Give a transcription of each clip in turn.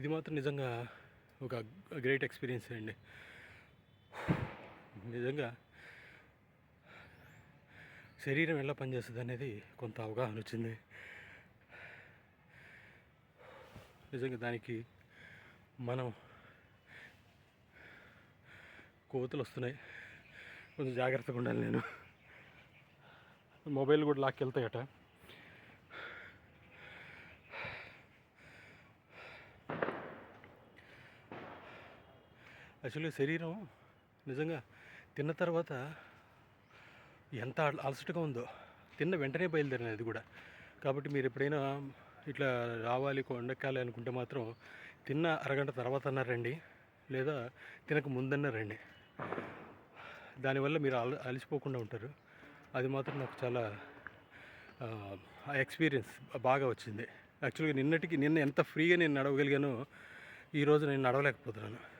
ఇది మాత్రం నిజంగా ఒక గ్రేట్ ఎక్స్పీరియన్స్ అండి. నిజంగా శరీరం ఎలా పనిచేస్తుంది అనేది కొంత అవగాహన వచ్చింది. నిజంగా దానికి మనం కోతులు వస్తున్నాయి. కొంచెం జాగ్రత్తగా ఉండాలి నేను. మొబైల్ కూడా లాక్కెళ్తాయట. యాక్చువల్లీ శరీరం నిజంగా తిన్న తర్వాత ఎంత అల- అలసటగా ఉందో తిన్న వెంటనే బయలుదేరినది అది కూడా. కాబట్టి మీరు ఎప్పుడైనా ఇట్లా రావాలి కొండెక్కాలి అనుకుంటే మాత్రం తిన్న అరగంట తర్వాత అన్నారండి లేదా తినక ముందన్నా రండి. దానివల్ల మీరు అల అలసిపోకుండా ఉంటారు. అది మాత్రం నాకు చాలా ఆ ఎక్స్పీరియన్స్ బాగా వచ్చింది. యాక్చువల్గా నిన్నటికి నిన్న ఎంత ఫ్రీగా నేను నడవగలిగానో ఈరోజు నేను నడవలేకపోతున్నాను.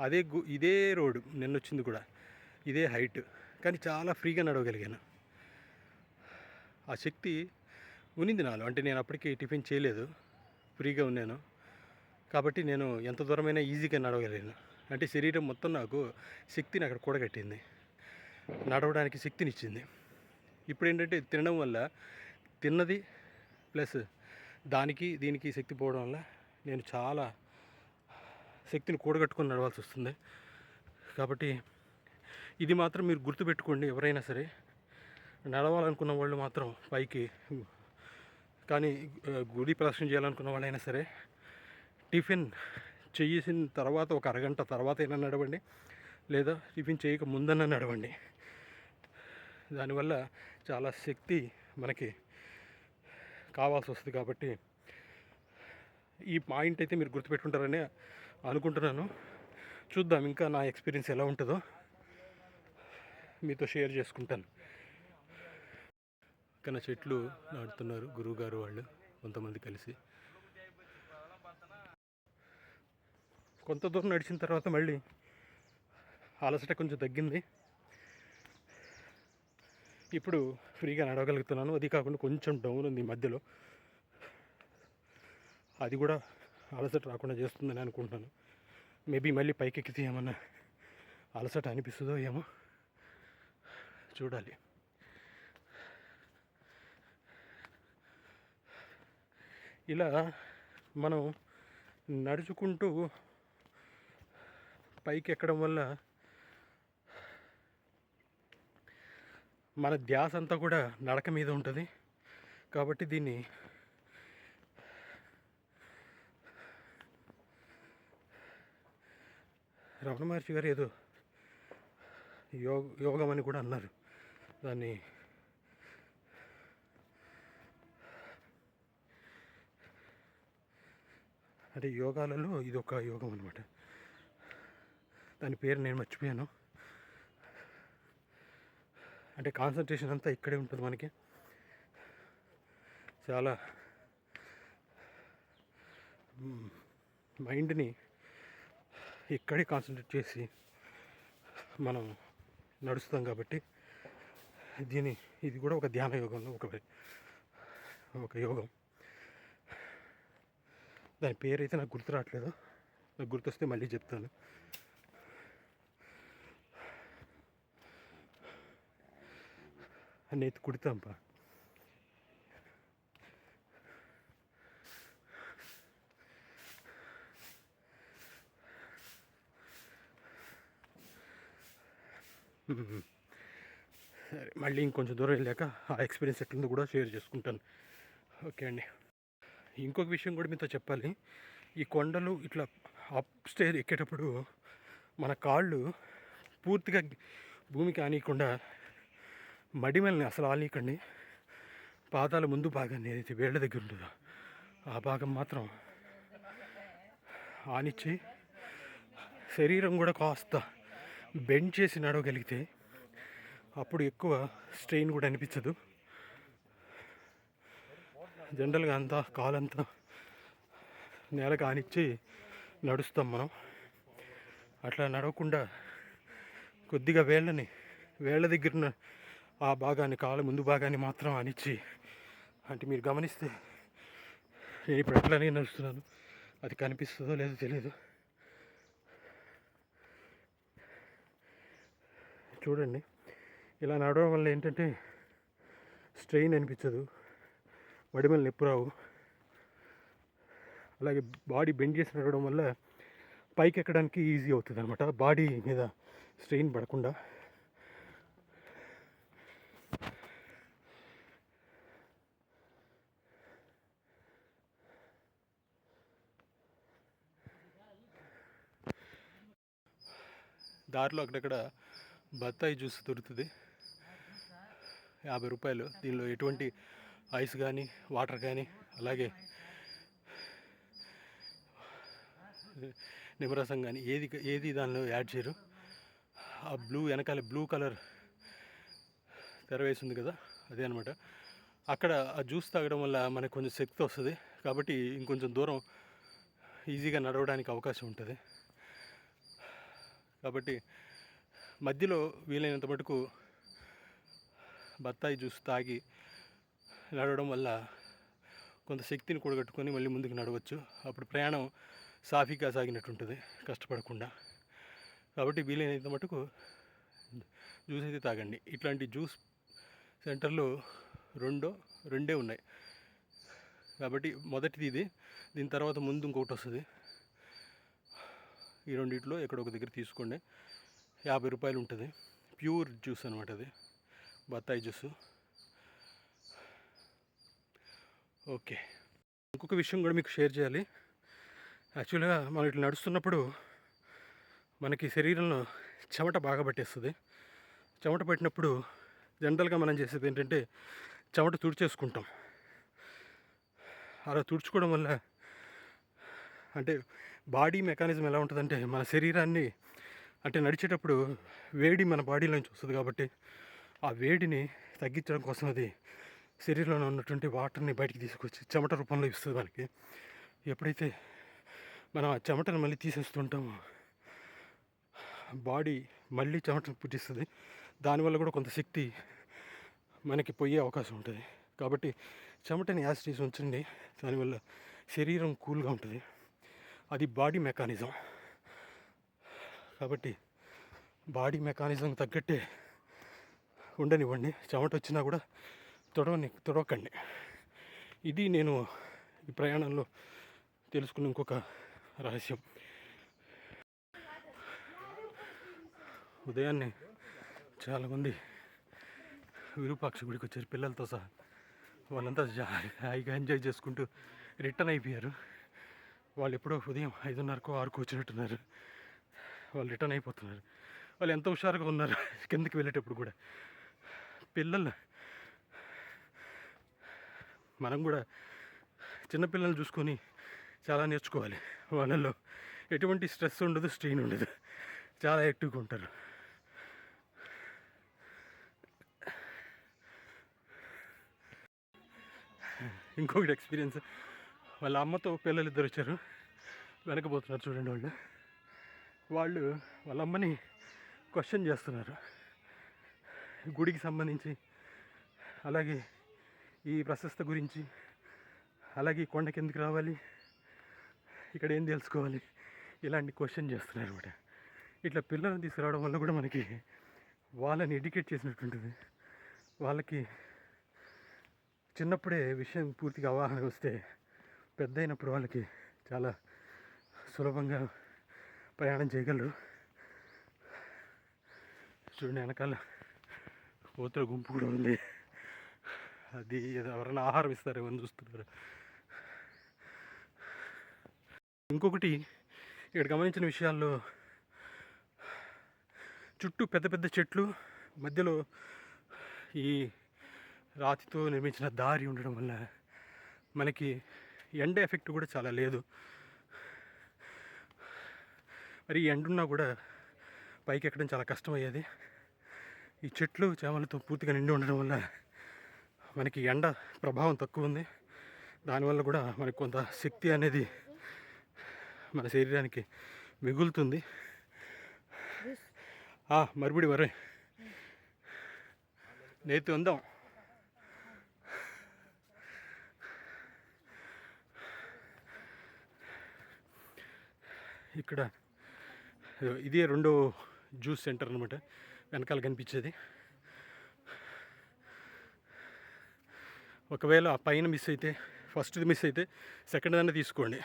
అదే గు ఇదే రోడ్డు నిన్న వచ్చింది కూడా. ఇదే హైట్. కానీ చాలా ఫ్రీగా నడవగలిగాను. ఆ శక్తి ఉనింది నాలో. అంటే నేను అప్పటికి టిఫిన్ చేయలేదు. ఫ్రీగా ఉన్నాను. కాబట్టి నేను ఎంత దూరమైనా ఈజీగా నడవగలిగాను. అంటే శరీరం మొత్తం నాకు శక్తిని అక్కడ కూడగట్టింది. నడవడానికి శక్తినిచ్చింది. ఇప్పుడు ఏంటంటే తినడం వల్ల తిన్నది ప్లస్ దానికి దీనికి శక్తి పోవడం వల్ల నేను చాలా శక్తిని కూడగట్టుకొని నడవాల్సి వస్తుంది. కాబట్టి ఇది మాత్రం మీరు గుర్తుపెట్టుకోండి ఎవరైనా సరే. నడవాలనుకున్న వాళ్ళు మాత్రం పైకి కానీ గుడి ప్రదర్శన చేయాలనుకున్న వాళ్ళైనా సరే టిఫిన్ చేసిన తర్వాత ఒక అరగంట తర్వాత అయినా నడవండి. లేదా టిఫిన్ చేయక ముందన్నా నడవండి. దానివల్ల చాలా శక్తి మనకి కావాల్సి వస్తుంది కాబట్టి ఈ పాయింట్ అయితే మీరు గుర్తుపెట్టుకుంటారని అనుకుంటున్నాను. చూద్దాం ఇంకా నా ఎక్స్పీరియన్స్ ఎలా ఉంటుందో. మీతో షేర్ చేసుకుంటాను. కానీ చెట్లు నాటుతున్నారు గురువుగారు వాళ్ళు కొంతమంది కలిసి. కొంత దూరం నడిచిన తర్వాత మళ్ళీ అలసట కొంచెం తగ్గింది. ఇప్పుడు ఫ్రీగా నడవగలుగుతున్నాను. అది కాకుండా కొంచెం డౌన్ ఉంది మధ్యలో. అది కూడా అలసట రాకుండా చేస్తుందని అనుకుంటున్నాను. మేబీ మళ్ళీ పైకి ఎక్కితే ఏమన్నా అలసట అనిపిస్తుందో ఏమో చూడాలి. ఇలా మనం నడుచుకుంటూ పైకి ఎక్కడం వల్ల మన ధ్యాస అంతా కూడా నడక మీద ఉంటుంది. కాబట్టి దీన్ని రమణ మహర్షి గారు ఏదో యోగ యోగం అని కూడా అన్నారు. దాన్ని అంటే యోగాలలో ఇది ఒక యోగం అనమాట దాని పేరు నేను మర్చిపోయాను. అంటే కాన్సన్ట్రేషన్ అంతా ఇక్కడే ఉంటుంది మనకి. చాలా మైండ్ని ఇక్కడే కాన్సన్ట్రేట్ చేసి మనం నడుస్తాం కాబట్టి దీని ఇది కూడా ఒక ధ్యాన యోగంలో ఒక ఒక యోగం. దాని పేరు అయితే నాకు గుర్తు రావట్లేదు. నాకు గుర్తొస్తే మళ్ళీ చెప్తాను. నేతి కుడతాంపా సరే మళ్ళీ ఇంకొంచెం దూరం వెళ్ళాక ఆ ఎక్స్పీరియన్స్ ఎట్లుందో కూడా షేర్ చేసుకుంటాను. ఓకే అండి. ఇంకొక విషయం కూడా మీతో చెప్పాలి. ఈ కొండలు ఇట్లా అప్ స్టేర్ ఎక్కేటప్పుడు మన కాళ్ళు పూర్తిగా భూమికి ఆనీయకుండా మడిమల్ని అసలు ఆనీయకండి. పాదాల ముందు భాగాన్ని ఏదైతే వేళ్ళ దగ్గర ఉంటుందో ఆ భాగం మాత్రం ఆనిచ్చి శరీరం కూడా కాస్త బెండ్ చేసి నడవగలిగితే అప్పుడు ఎక్కువ స్ట్రెయిన్ కూడా అనిపించదు. జనరల్గా అంతా కాలంతా నేల కానిచ్చి నడుస్తాం మనం. అట్లా నడవకుండా కొద్దిగా వేళ్ళని వేళ్ళ దగ్గర ఉన్న ఆ భాగాన్ని కాళ్ళ ముందు భాగాన్ని మాత్రం అనిచ్చి అంటే మీరు గమనిస్తే నేను ఇప్పుడు అట్లానే నడుస్తున్నాను. అది కనిపిస్తుందో లేదో తెలియదు. చూడండి. ఇలా నడవడం వల్ల ఏంటంటే స్ట్రెయిన్ అనిపించదు. వడిమలు నొప్పి రావు. అలాగే బాడీ బెండ్ చేసి నడవడం వల్ల పైకి ఎక్కడానికి ఈజీ అవుతుంది అనమాట బాడీ మీద స్ట్రెయిన్ పడకుండా. దారిలో అక్కడక్కడ బత్తాయి జ్యూస్ దొరుకుతుంది. యాభై రూపాయలు. దీనిలో ఎటువంటి ఐస్ కానీ వాటర్ కానీ అలాగే నిమ్మరసం కానీ ఏది ఏది దానిలో యాడ్ చేయరు. ఆ బ్లూ వెనకాల బ్లూ కలర్ తెర ఉంది కదా అదే అనమాట అక్కడ ఆ జ్యూస్ తాగడం వల్ల మనకు కొంచెం శక్తి వస్తుంది. కాబట్టి ఇంకొంచెం దూరం ఈజీగా నడవడానికి అవకాశం ఉంటుంది. కాబట్టి మధ్యలో వీలైనంత మటుకు బత్తాయి జ్యూస్ తాగి నడవడం వల్ల కొంత శక్తిని కూడగట్టుకొని మళ్ళీ ముందుకు నడవచ్చు. అప్పుడు ప్రయాణం సాఫీగా సాగినట్టు ఉంటుంది కష్టపడకుండా. కాబట్టి వీలైనంత మటుకు జ్యూస్ అయితే తాగండి. ఇట్లాంటి జ్యూస్ సెంటర్లు రెండో రెండే ఉన్నాయి. కాబట్టి మొదటిది ఇది. దీని తర్వాత ముందు ఇంకొకటి వస్తుంది. ఈ రెండిట్లో ఎక్కడ ఒక దగ్గర తీసుకోండి. యాభై రూపాయలు ఉంటుంది. ప్యూర్ జ్యూస్ అనమాట అది. బత్తాయి జ్యూస్. ఓకే. ఇంకొక విషయం కూడా మీకు షేర్ చేయాలి. యాక్చువల్గా మనం ఇట్లా నడుస్తున్నప్పుడు మనకి శరీరంలో చెమట బాగా పట్టేస్తుంది. చెమట పట్టినప్పుడు జనరల్గా మనం చేసేది ఏంటంటే చెమట తుడిచేసుకుంటాం. అలా తుడుచుకోవడం వల్ల అంటే బాడీ మెకానిజం ఎలా ఉంటుందంటే మన శరీరాన్ని అంటే నడిచేటప్పుడు వేడి మన బాడీలోంచి వస్తుంది కాబట్టి ఆ వేడిని తగ్గించడం కోసం అది శరీరంలో ఉన్నటువంటి వాటర్ని బయటికి తీసుకొచ్చి చెమట రూపంలో ఇస్తుంది మనకి ఎప్పుడైతే మనం ఆ చెమటను మళ్ళీ తీసేస్తుంటామో బాడీ మళ్ళీ చెమటను పుట్టిస్తుంది. దానివల్ల కూడా కొంత శక్తి మనకి పోయే అవకాశం ఉంటుంది. కాబట్టి చెమటని యాసిటీస్ ఉంచండి. దానివల్ల శరీరం కూల్గా ఉంటుంది. అది బాడీ మెకానిజం. కాబట్టి బాడీ మెకానిజం తగ్గట్టే ఉండనివ్వండి. చెమట వచ్చినా కూడా తొడవని తొడవకండి. ఇది నేను ఈ ప్రయాణంలో తెలుసుకున్న ఇంకొక రహస్యం. ఉదయాన్నే చాలామంది విరూపాక్ష గుడికి వచ్చారు. పిల్లలతో సహా వాళ్ళంతా హాయిగా ఎంజాయ్ చేసుకుంటూ రిటర్న్ అయిపోయారు. వాళ్ళు ఎప్పుడో ఉదయం ఐదున్నరకు ఆరుకు వచ్చినట్టున్నారు. వాళ్ళు రిటర్న్ అయిపోతున్నారు. వాళ్ళు ఎంత హుషారుగా ఉన్నారు కిందకి వెళ్ళేటప్పుడు కూడా. పిల్లలు మనం కూడా చిన్నపిల్లల్ని చూసుకొని చాలా నేర్చుకోవాలి. వాళ్ళల్లో ఎటువంటి స్ట్రెస్ ఉండదు స్ట్రెయిన్ ఉండదు. చాలా యాక్టివ్గా ఉంటారు. ఇంకొకటి ఎక్స్పీరియన్స్. వాళ్ళ అమ్మతో పిల్లలు ఇద్దరు వచ్చారు. వెనకపోతున్నారు చూడండి వాళ్ళు. వాళ్ళు వాళ్ళ అమ్మని క్వశ్చన్ చేస్తున్నారు. గుడికి సంబంధించి అలాగే ఈ ప్రశస్త గురించి అలాగే కొండకి ఎందుకు రావాలి ఇక్కడ ఏం తెలుసుకోవాలి ఇలాంటి క్వశ్చన్ చేస్తున్నారు అనమాట ఇట్లా పిల్లల్ని తీసుకురావడం వల్ల కూడా మనకి వాళ్ళని ఎడ్యుకేట్ చేసినట్టుంటుంది. వాళ్ళకి చిన్నప్పుడే విషయం పూర్తిగా అవగాహన వస్తే పెద్ద అయినప్పుడు వాళ్ళకి చాలా సులభంగా ప్రయాణం చేయగలరు. చూడండి వెనకాల కోతుల గుంపు కూడా ఉంది. అది ఎవరైనా ఆహారం ఇస్తారు అని చూస్తున్నారు. ఇంకొకటి ఇక్కడ గమనించిన విషయాల్లో చుట్టూ పెద్ద పెద్ద చెట్లు మధ్యలో ఈ రాతితో నిర్మించిన దారి ఉండడం వల్ల మనకి ఎండ ఎఫెక్ట్ కూడా చాలా లేదు. మరి ఎండున్నా కూడా పైకి ఎక్కడం చాలా కష్టమయ్యేది. ఈ చెట్లు చేమలతో పూర్తిగా నిండి ఉండడం వల్ల మనకి ఎండ ప్రభావం తక్కువ ఉంది. దానివల్ల కూడా మనకు కొంత శక్తి అనేది మన శరీరానికి మిగులుతుంది. మరుబడి వరే. నేతి ఉందాం. ఇక్కడ ఇదే రెండో జ్యూస్ సెంటర్ అనమాట వెనకాల కనిపించేది. ఒకవేళ ఆ పైన మిస్ అయితే ఫస్ట్ది మిస్ అయితే సెకండ్ దాన్ని తీసుకోండి.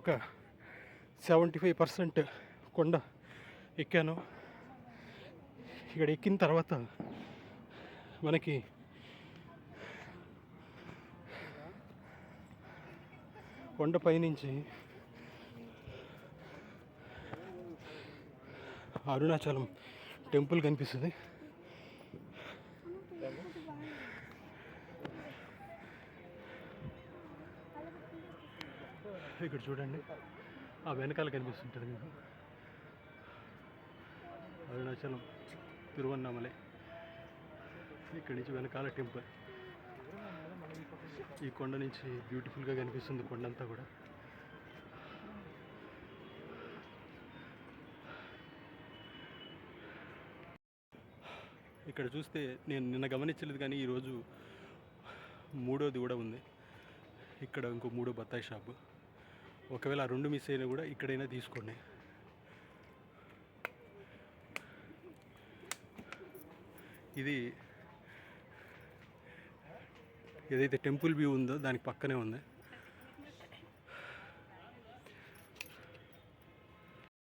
ఒక సెవెంటీ ఫైవ్ పర్సెంట్ కొండ ఎక్కాను. ఇక్కడ ఎక్కిన తర్వాత మనకి కొండ పైనుంచి అరుణాచలం టెంపుల్ కనిపిస్తుంది. ఇక్కడ చూడండి. ఆ వెనకాల కనిపిస్తుంటుంది మీకు. అరుణాచలం తిరువన్నామలై. ఇక్కడి నుంచి వెనకాల టెంపుల్. ఈ కొండ నుంచి బ్యూటిఫుల్గా కనిపిస్తుంది కొండంతా కూడా. ఇక్కడ చూస్తే నేను నిన్న గమనించలేదు కానీ ఈరోజు మూడోది కూడా ఉంది. ఇక్కడ ఇంకో మూడో బత్తాయి షాపు. ఒకవేళ ఆ రెండు మిస్ అయినా కూడా ఇక్కడైనా తీసుకోండి. ఇది ఏదైతే టెంపుల్ వ్యూ ఉందో దానికి పక్కనే ఉంది.